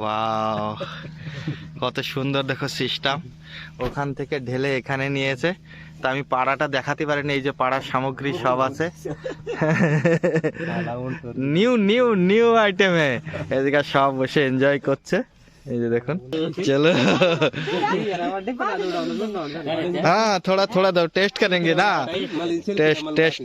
Wow কত সুন্দর দেখো সিস্টেম ওখান থেকে ঢেলে এখানে নিয়েছে। তো আমি পাড়াটা দেখাতে পারিনি, এই যে পাড়ার সামগ্রী সব আছে। নিউ নিউ নিউ আইটেমে এদিকে সব বসে এনজয় করছে। এই যে দেখুন। চলো। হ্যাঁ থোড়া থোড়া দাও। টেস্ট করেন না। টেস্ট টেস্ট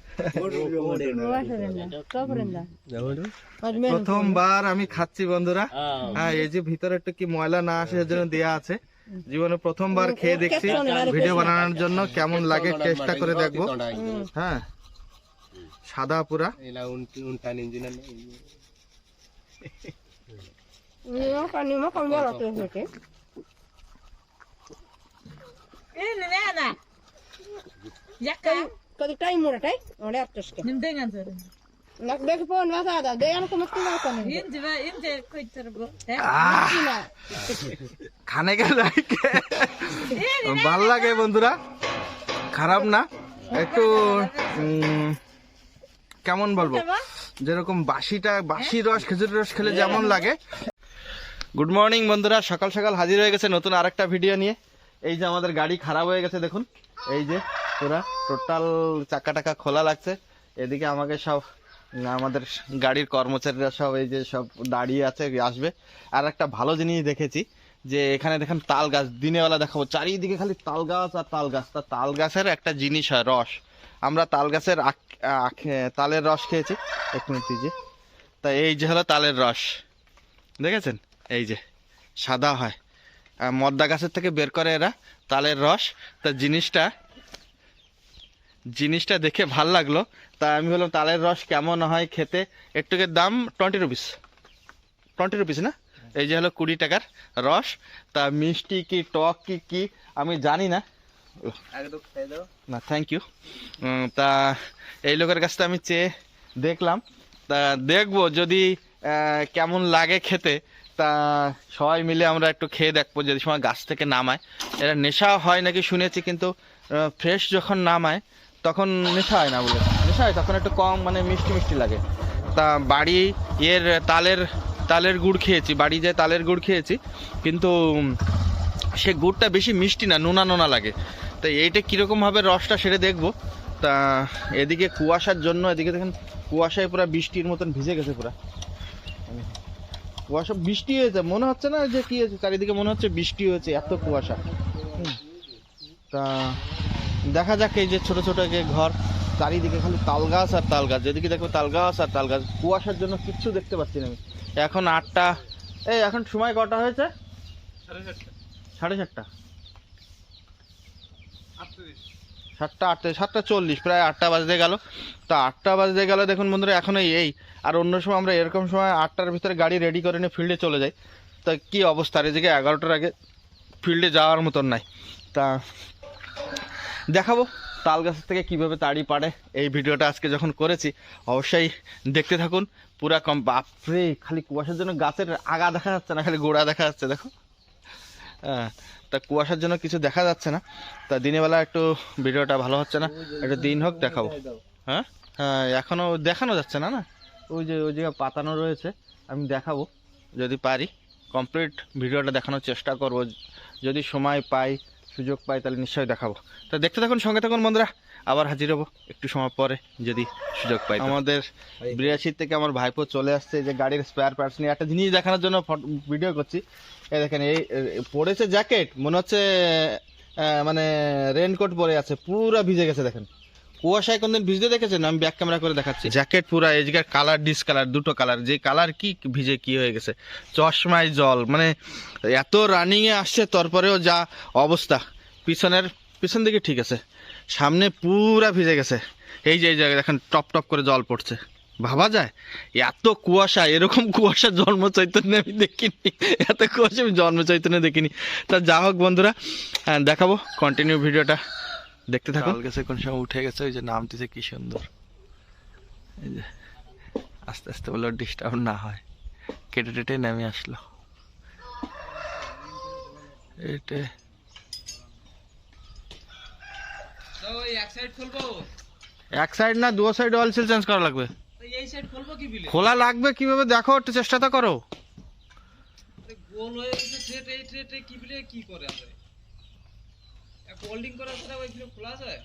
প্রথমবার আমি খাচ্ছি বন্ধুরা। হ্যাঁ এই যে ভিতরে একটু কি ময়লা না আসে জন্য দেয়া আছে। জীবনে প্রথমবার খেয়ে দেখছি। ভিডিও বানানোর জন্য কেমন লাগে চেষ্টা করে দেখব। হ্যাঁ। সাদা পুরা। Ila ভালো লাগে বন্ধুরা। খারাপ না। একটু কেমন বলব? যেরকম বাসিটা বাসি রস খেজুরের রস খেলে যেমন লাগে। গুড মর্নিং বন্ধুরা। সকাল সকাল হাজির হয়ে গেছে নতুন আরেকটা ভিডিও নিয়ে। এই যে আমাদের গাড়ি খারাপ হয়ে গেছে, দেখুন। এই যে পুরা টোটাল চাকা টাকা খোলা লাগছে। এদিকে আমাকে সব, আমাদের গাড়ির কর্মচারীরা সব এই যে সব দাঁড়িয়ে আছে, আসবে। আর একটা ভালো জিনিস দেখেছি, যে এখানে দেখেন তাল গাছ দিনের বেলা দেখাবো। চারিদিকে খালি তাল গাছ আর তাল গাছ। তা তাল গাছের একটা জিনিস হয়, রস। আমরা তাল গাছের তালের রস খেয়েছি। এক মিনিট যে। তা এই যে হলো তালের রস। দেখেছেন? এই যে, সাদা হয়। মদ্দা গাছের থেকে বের করে এরা তালের রস। তা জিনিসটা জিনিসটা দেখে ভালো লাগল। তা আমি বললাম তালের রস কেমন হয় খেতে? একটুকের দাম টোয়েন্টি রুপিস টোয়েন্টি রুপিস না? এই যে হলো কুড়ি টাকার রস। তা মিষ্টি কি টক কি কি? আমি জানি না। না থ্যাংক ইউ তা এই লোকের কাছ থেকে আমি চেয়ে দেখলাম। তা দেখব যদি কেমন লাগে খেতে। তা সবাই মিলে আমরা একটু খেয়ে দেখব যদি সময় গাছ থেকে নামায়। এরা নেশা হয় নাকি শুনেছি কিন্তু ফ্রেশ যখন নামায়, তখন নেশা হয় না বলে। নেশা হয়, তখন একটু কম মানে মিষ্টি মিষ্টি লাগে। তা বাড়ি এর তালের তালের গুড় খেয়েছি, বাড়ি যে তালের গুড় খেয়েছি, কিন্তু সে গুড়টা বেশি মিষ্টি না, নোনা নোনা লাগে। তো এইটা কীরকমভাবে রসটা সেটা দেখব। তা এদিকে কুয়াশার জন্য, এদিকে দেখেন কুয়াশায় পুরো বৃষ্টির মতন ভিজে গেছে পুরো। কুয়াশা বৃষ্টি হয়েছে। মনে হচ্ছে না যে কি হয়েছে? চারিদিকে মনে হচ্ছে বৃষ্টি হয়েছে এত কুয়াশা। তা দেখা যাক এই যে ছোট ছোট যে ঘর চারিদিকে খালি তাল গাছ আর তাল গাছ যেদিকে দেখব তাল গাছ আর তাল গাছ কুয়াশার জন্য কিচ্ছু দেখতে পাচ্ছি না আমি। এখন আটটা এই এখন সময় কটা হয়েছে? সাড়ে চারটা। সাতটা আটটা, সাতটা চল্লিশ, প্রায় আটটা বাজতে গেল। তা আটটা বাজতে গেলে, দেখুন বন্ধুরা এখন এই। আর অন্য সময় আমরা এরকম সময় আটটার ভিতরে গাড়ি রেডি করে নিয়ে ফিল্ডে চলে যাই। তা কি অবস্থা? এদিকে এগারোটার আগে ফিল্ডে যাওয়ার মতন নাই। তা দেখাবো তাল গাছের থেকে কীভাবে তাড়ি পাড়ে। এই ভিডিওটা আজকে যখন করেছি, অবশ্যই দেখতে থাকুন। পুরা কম, বাপরে, খালি কুয়াশার জন্য গাছের আগা দেখা যাচ্ছে না, খালি গোড়া দেখা যাচ্ছে, দেখো। হ্যাঁ তা কুয়াশার জন্য কিছু দেখা যাচ্ছে না। তা দিনের বেলা একটু ভিডিওটা ভালো হচ্ছে না। একটু দিন হোক দেখাবো। হ্যাঁ? হ্যাঁ এখনও দেখানো যাচ্ছে না না? ওই যে, ওই জায়গায় পাতানো রয়েছে, আমি দেখাবো। যদি পারি কমপ্লিট ভিডিওটা দেখানোর চেষ্টা করব। যদি সময় পাই, সুযোগ পাই, তাহলে নিশ্চয়ই দেখাবো। তা দেখতে থাকুন, সঙ্গে থাকুন বন্ধুরা। আবার হাজির হব একটু সময় পরে, যদি সুযোগ পাই আমাদের বিরাশির থেকে আমার ভাইপো চলে আসছে যে গাড়ির স্পেয়ার পার্টস নিয়ে। একটা জিনিস দেখানোর জন্য ভিডিও করছি। দেখেন, এই পরেছে জ্যাকেট, মনে হচ্ছে মানে রেনকোট পরে আছে, পুরা ভিজে গেছে, দেখেন। কুয়াশায় কোনদিন ভিজতে দেখেছেন? আমি ব্যাক ক্যামেরা করে দেখাচ্ছি। জ্যাকেট পুরা, এই জায়গায় কালার ডিসকালার দুটো কালার, যে কালার কি ভিজে কি হয়ে গেছে। চশমায় জল মানে এত রানিংয়ে আসছে, তারপরেও যা অবস্থা। পিছনের, পিছন দিকে ঠিক আছে। সামনে পুরা ভিজে গেছে। এই যে, এই জায়গায় দেখেন, টপ টপ করে জল পড়ছে। ভাবা যায়? এত কুয়াশা এরকম কুয়াশা জন্ম চৈতন্য আমি দেখিনি। এত কুয়াশা আমি জন্ম চৈতন্য দেখিনি। তা যা হোক বন্ধুরা দেখাবো কন্টিনিউ ভিডিওটা। দেখতে থাকুন। গেছে কোন সময় উঠে গেছে ওই যে নামতেছে কি সুন্দর। এই যে আস্তে আস্তে বলল ডিস্টার্ব না হয়। কেটে টেটে নেমে আসলো। এটা। এক সাইড না দু সাইড অয়েল সিল চেঞ্জ করা লাগবে। এই সাইড খুলবো কি বিলে খোলা লাগবে কিভাবে দেখো একটু চেষ্টা তো করো গোল হয়ে গেছে সেট এই সেট কি বিলে কি করে আছে এক হোল্ডিং করা ছাড়া ওই বিলে খোলা যায়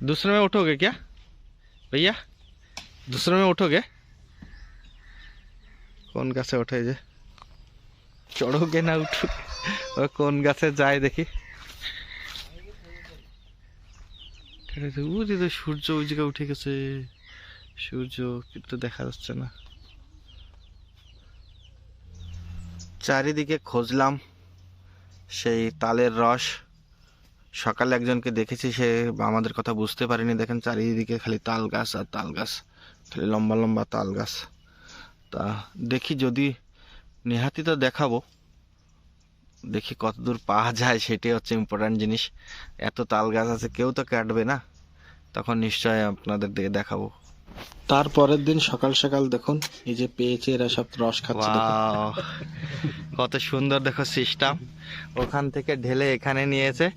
दूसरे में उठोगे क्या भैया दूसरे में उठोगे কোন গাছে ওঠে যে চড়োগে না উঠো ও কোন গাছে যায় দেখি তো সূর্য ওই জায়গায় উঠে গেছে। সূর্য কিন্তু দেখা যাচ্ছে না। চারিদিকে খুঁজলাম, সেই তালের রস। সকালে একজনকে দেখেছি, সে আমাদের কথা বুঝতে পারেনি। দেখেন চারিদিকে খালি তাল গাছ আর তাল গাছ, খালি লম্বা লম্বা তাল গাছ। তা দেখি যদি, নেহাতি তো দেখাবো। দেখি কতদূর পাওয়া যায় সেটাই হচ্ছে ইম্পর্ট্যান্ট জিনিস। এত তাল গাছ আছে কেউ তো কাটবে না। তখন নিশ্চয় আপনাদের দিকে দেখাবো। তারপরের দিন সকাল সকাল দেখুন এই যে পেয়েছে এরা সব রস খাচ্ছে কত সুন্দর দেখো সিস্টেম ওখান থেকে ঢেলে এখানে নিয়েছে।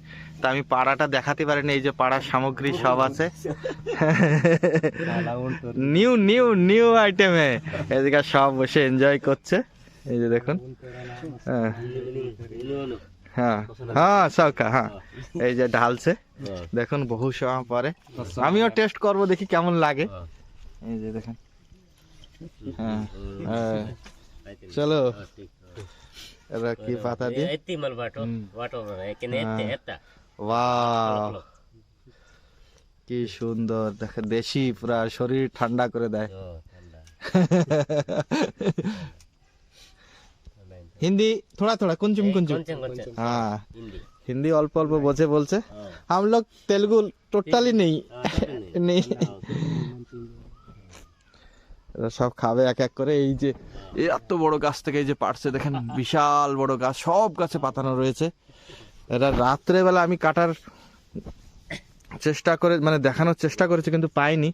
তা আমি পাড়াটা দেখাতে পারিনি এই যে পাড়ার সামগ্রী সব আছে। নিউ নিউ নিউ আইটেমে এদিকে সব বসে এনজয় করছে। হ্যাঁ। হ্যাঁ। হ্যাঁ, এই যে দেখুন। হ্যাঁ। হ্যাঁ। হ্যাঁ সবকা হ্যাঁ। এই যে ঢালছে। দেখুন বহু সময় পরে। আমিও টেস্ট করব দেখি কেমন লাগে। এই যে দেখেন। হ্যাঁ। চলো। কি পাতা দিয়ে? কি সুন্দর। দেখে দেশি পুরা শরীর ঠান্ডা করে দেয়। হিন্দি থোড়া থোড়া কুঞ্চুম কুঞ্চুম হ্যাঁ।, হ্যাঁ। হিন্দি। অল্প অল্প বোঝে বলছে। আমলোক তেলুগু টোটালি নেই। নেই। সব খাবে এক এক করে এই যে এত বড় গাছ থেকে এই যে পারছে দেখেন বিশাল বড় গাছ সব গাছে পাতানো রয়েছে। এরা রাত্রেবেলা আমি কাটার চেষ্টা করে মানে দেখানোর চেষ্টা করেছি কিন্তু পাইনি।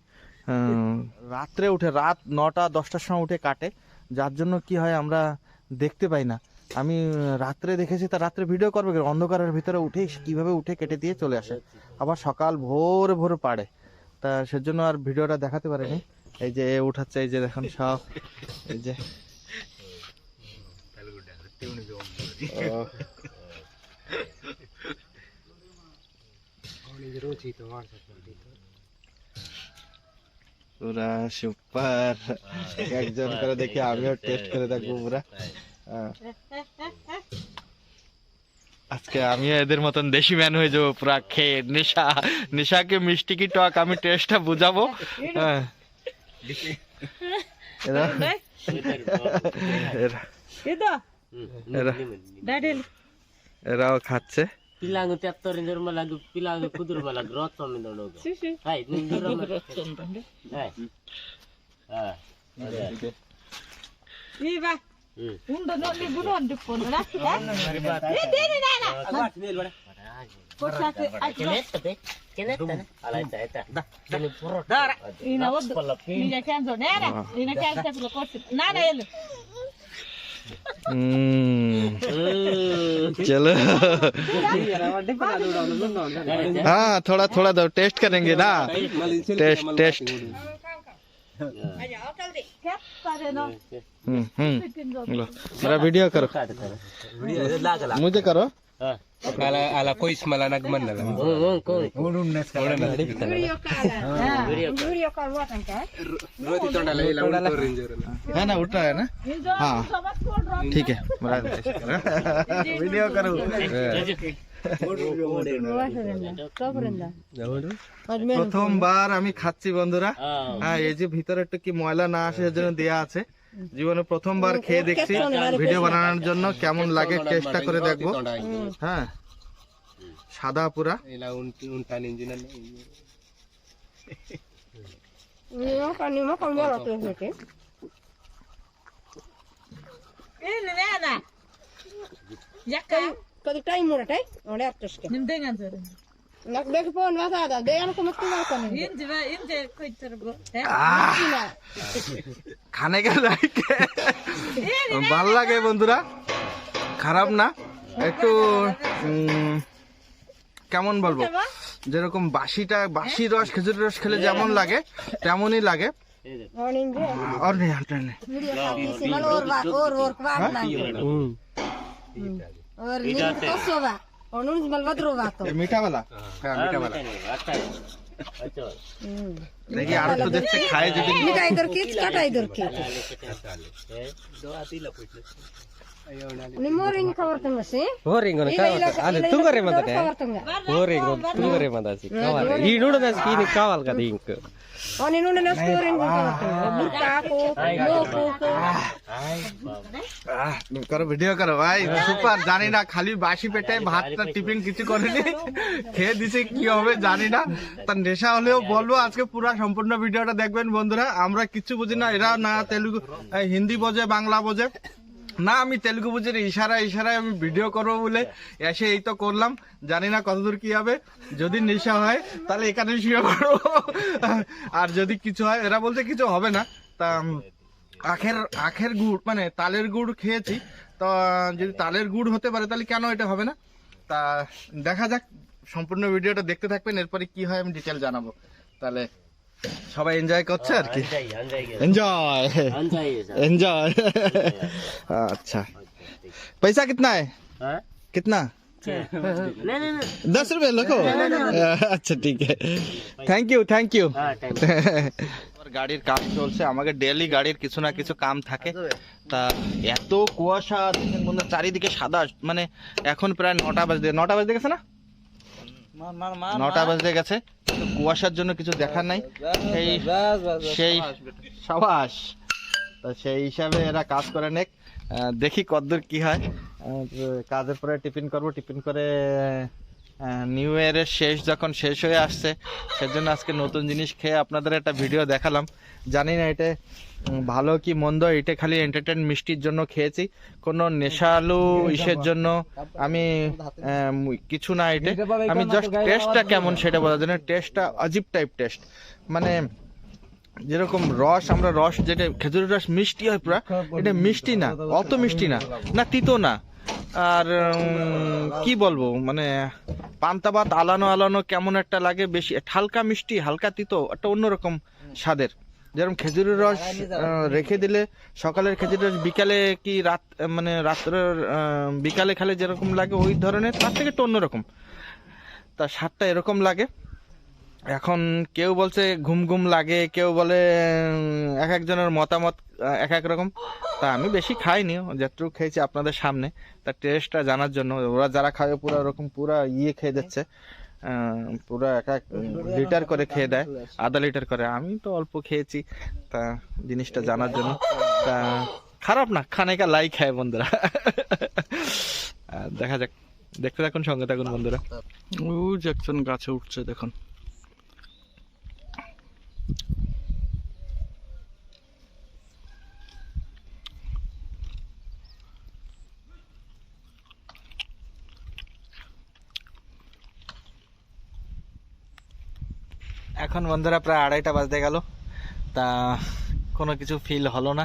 রাত্রে উঠে রাত নটা দশটার সময় উঠে কাটে। যার জন্য কি হয় আমরা দেখতে পাই না। আমি রাত্রে দেখেছি তা রাত্রে ভিডিও করবে কি? অন্ধকারের ভিতরে উঠে কীভাবে উঠে কেটে দিয়ে চলে আসে। আবার সকাল ভোরে ভোরে পাড়ে। তা সেজন্য আর ভিডিওটা দেখাতে পারেনি। এই যে এ উঠাচ্ছে এই যে দেখুন সব। এই যে। ও, পুরা সুপার। একজন করে দেখি আমিও টেস্ট করে দেখব পুরা। হ্যাঁ। আজকে আমিও এদের মতন দেশি ম্যান হয়ে যাব পুরা খেয়ে। নেশা নেশাকে মিষ্টি কি টক আমি টেস্টটা বুঝাবো। হ্যাঁ। এরাও খাচ্ছে। ಪಿಲಾಂಗು ತೆತ್ತೋರಿಂದ ಮಲಾಗು ಪಿಲಾಂಗು ಕುದುರು ಮಲಾಗು ರೋತ್ ತೊಂಬಿಂದ ನೋಡು ಹಾಯ್ ನಿಂದು ಹಾಯ್ ಹಾ ಅದೇ ಈ ಬಾ ಹ್ಮ್ ಉಂಡು ನೋಡಿ ಬಿಡು ಒಂದು ಫೋನ್ ಕೆನೆತ್ತದೆ ಕೆನೆತ್ತನೆ ಅಲ್ಲ ಆಯ್ತಾ ಆಯ್ತಾ ಕೆನೆ ಪುರೋಟ ನೀನ हम्म। चलो। हाँ थोड़ा थोड़ा दो टेस्ट करेंगे ना। Test test. हम्म हम्म। मेरा वीडियो करो। मुझे करो। आला आला कोईस मला नाग म्हणणार প্রথমবার আমি খাচ্ছি বন্ধুরা হ্যাঁ এই যে ভিতরে একটু কি ময়লা না আসে সেজন্য দেয়া আছে জীবনে প্রথমবার খেয়ে দেখছি ভিডিও বানানোর জন্য কেমন লাগে টেস্টটা করে দেখবো হ্যাঁ সাদা পুরা ila unti untan injinan ನೀವು ನೀವು Nak bek pon vad är det? Det är något med tillverkaren. Inte va, inte skiter på. খানে কে লাগে ভালো লাগে বন্ধুরা খারাপ না একটু কেমন বলব যেরকম বাসিটা বাসি রস খেজুর রস খেলে যেমন লাগে তেমনই লাগে और नहीं हटने और और और और और ಒಣುಣಿಸಿ ಮೇಲೆ ಬದ್ರು ಬಾತು मीठा वाला? हाँ।, हाँ मीठा वाला। अच्छा है। अच्छा हम्म। देखिए आप तो देखते खाए जो मीठा इधर खींच काटा इधर खींच। दो आती लपेट लो। Ni morning cover tunga si. ಹೋರಿಂಗ್ Ila ila ಅದು ila ತುಂಗರೆ ila ಮಂದತೆ cover tunga. ಹೋರಿಂಗ್ ತುಂಗರೆ ಮಂದಾಸಿ కావాలి ఈ నూనె దానికి ఇది కావాలి కదా ఇంక Oni nuna na scoring ko cover tunga. Burka ko, no ko ko. আহ, করো ভিডিও করো ভাই সুপার জানি না খালি বাসি পেটে ভাতটা টিফিন কিছু করেনি খেয়ে দিছে কি হবে জানি না তার নেশা হলেও বলবো আজকে পুরো সম্পূর্ণ ভিডিওটা দেখবেন বন্ধুরা আমরা কিছু বুঝি না এরা না তেলুগু এই, হিন্দি বোঝে বাংলা বোঝে না আমি তেলুগু বুঝি না, ইশারা ইশারায় আমি ভিডিও করব বলে এসে এই তো করলাম। জানি না কতদূর কি হবে যদি নেশা হয় তাহলে এখানে শুয়ে পড়ব। আর যদি কিছু হয় এরা বলতে কিছু হবে না। তা আখের আখের গুড় মানে তালের গুড় খেয়েছি। তো যদি তালের গুড় হতে পারে তাহলে কেন এটা হবে না? তা দেখা যাক সম্পূর্ণ ভিডিওটা দেখতে থাকবেন এরপরে কি হয় আমি ডিটেল জানাব। তাহলে সবাই এনজয় করছে আর কি আনজাই আনজাই এনজয় আনজাই एंजॉय अच्छा पैसा कितना है হ্যাঁ कितना না না না दस रुपए लोगो अच्छा ठीक है থ্যাংক ইউ থ্যাংক ইউ হ্যাঁ টাইম আমার গাড়ির কাজ চলছে আমাকে ডেলি গাড়ির কিছু না কিছু কাম থাকে তা এত কুয়াশা দেখেন বন্ধু চারিদিকে সাদা মানে এখন প্রায় নটা বাজতে নটা বাজতে গেছে না নটা বাজতে গেছে কুয়াশার জন্য কিছু দেখার নাই। সেই সেই সাবাস। তো সেই হিসাবে এরা কাজ করে নেক। দেখি কতদূর কি হয়। কাজের পরে টিফিন করব। টিফিন করে নিউ ইয়ারের শেষ যখন শেষ হয়ে আসছে সেজন্য আজকে নতুন জিনিস খেয়ে আপনাদের একটা ভিডিও দেখালাম। জানি না এটা ভালো কি মন্দ এটা খালি এন্টারটেন মিষ্টির জন্য খেয়েছি। কোনো নেশালু ইসের জন্য আমি কিছু না এটা। আমি জাস্ট টেস্টটা কেমন সেটা বলার জন্য টেস্টটা অজিব টাইপ টেস্ট মানে যেরকম রস আমরা রস যেটা খেজুরের রস মিষ্টি হয় পুরা এটা মিষ্টি না অত মিষ্টি না না। তিতো না। আর কি বলব মানে পান্তা ভাত আলানো আলানো কেমন একটা লাগে বেশি হালকা মিষ্টি হালকা তিতো একটা অন্যরকম স্বাদের। যেরকম খেজুরের রস রেখে দিলে সকালের খেজুরের রস বিকালে কি রাত মানে রাত্রের বিকালে খেলে যেরকম লাগে ওই ধরনের তার থেকে একটু অন্যরকম তা স্বাদটা এরকম লাগে। এখন কেউ বলছে ঘুম ঘুম লাগে কেউ বলে এক একজনের মতামত এক এক রকম। তা আমি বেশি খাইনি যতটুকু খেয়েছি আপনাদের সামনে। তার টেস্টটা জানার জন্য ওরা যারা খায় পুরো ওরকম পুরো ইয়ে খেয়ে আহ, পুরো এক এক লিটার করে খেয়ে দেয়, আধা লিটার করে। আমি তো অল্প খেয়েছি, তা জিনিসটা জানার জন্য। তা খারাপ না খানে কা লাই খায় বন্ধুরা। দেখা যাক, দেখতে থাকুন, সঙ্গে থাকুন বন্ধুরা। ও জ্যাকসন গাছে উঠছে, দেখুন। এখন বন্ধুরা প্রায় আড়াইটা বাজতে গেল। তা কোনো কিছু ফিল হলো না।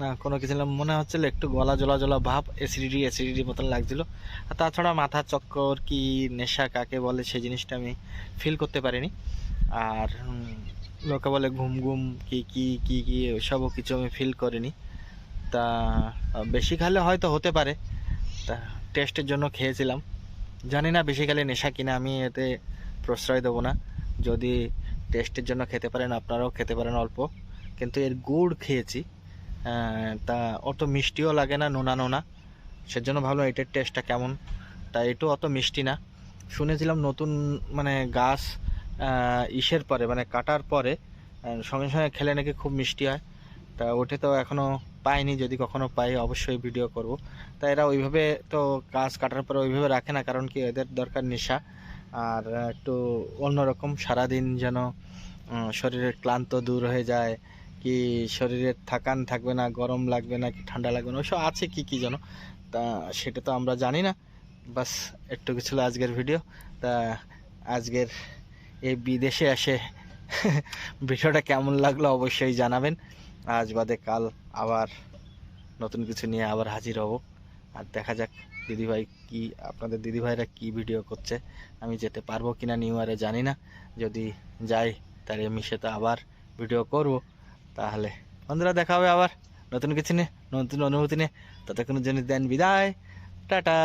না, কোনো কিছু মনে হচ্ছিল একটু গলা জলা জলা ভাব অ্যাসিডিটি অ্যাসিডিটি মতন লাগছিল। আর তাছাড়া মাথা চক্কর কি নেশা কাকে বলে সেই জিনিসটা আমি ফিল করতে পারিনি। আর লোকে বলে ঘুম ঘুম, কি কি কি কি ওইসবও কিছু আমি ফিল করিনি। তা, বেশি খালে হয়তো হতে পারে। তা টেস্টের জন্য খেয়েছিলাম। জানি না বেশি খেলে নেশা কিনা, আমি এতে প্রশ্রয় দেবো না। যদি টেস্টের জন্য খেতে পারেন, আপনারাও খেতে পারেন অল্প। কিন্তু এর গুড় খেয়েছি। তা অত মিষ্টিও লাগে না, নোনা নোনা। সেজন্য ভাবলাম এটার টেস্টটা কেমন? তা এটাও অত মিষ্টি না। শুনেছিলাম নতুন মানে গাছ ইসের পরে মানে কাটার পরে সঙ্গে সঙ্গে খেলে নাকি খুব মিষ্টি হয়। তা ওটা তো এখনও পাইনি, যদি কখনও পাই অবশ্যই ভিডিও করব। তা এরা ওইভাবে তো গাছ কাটার পরে ওইভাবে রাখে না, কারণ কি এদের দরকার নেশা। আর একটু অন্যরকম সারাদিন যেন শরীরের ক্লান্ত দূর হয়ে যায়, কি শরীরের থাকান থাকবে না, গরম লাগবে না, কি ঠান্ডা লাগবে না ওইসব আছে কি কি যেন। তা সেটা তো আমরা জানি না। বাস, একটু কিছু আজকের ভিডিও। তা আজকের এই বিদেশে এসে ভিডিওটা কেমন লাগল অবশ্যই জানাবেন। আজ বাদে কাল আবার নতুন কিছু নিয়ে আবার হাজির হব। আর দেখা যাক দিদিভাই কি, আপনাদের দিদিভাইরা কি ভিডিও করছে, আমি যেতে পারব কিনা নিউ ইয়ারে জানি না। যদি যাই, তাহলে মিশে তো আবার ভিডিও করব। তাহলে বন্ধুরা দেখা হবে আবার নতুন কিছু নিয়ে, নতুন অনুভূতি নিয়ে। ততক্ষণের জন্য দেন বিদায়। টাটা।